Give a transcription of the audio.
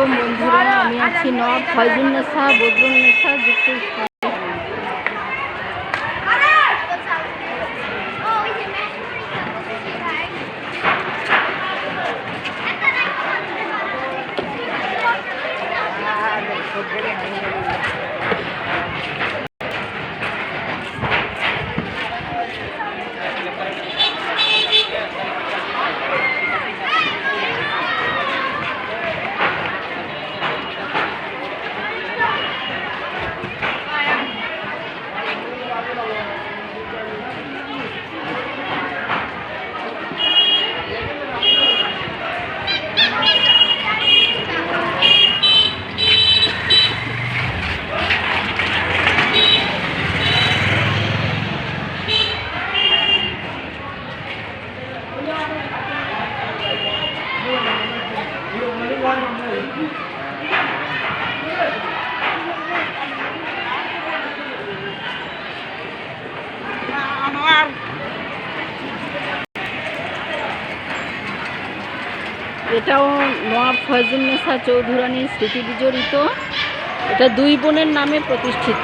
আলাইকুম বন্ধুরা আমি আছি নব ফয়জুন্নেসা বদরুন্নেসা যুক্ত নমস্কার এটাও নবাব ফয়জুন্নেসা চৌধুরানী স্মৃতি বিজড়িত। এটা দুই বোনের নামে প্রতিষ্ঠিত।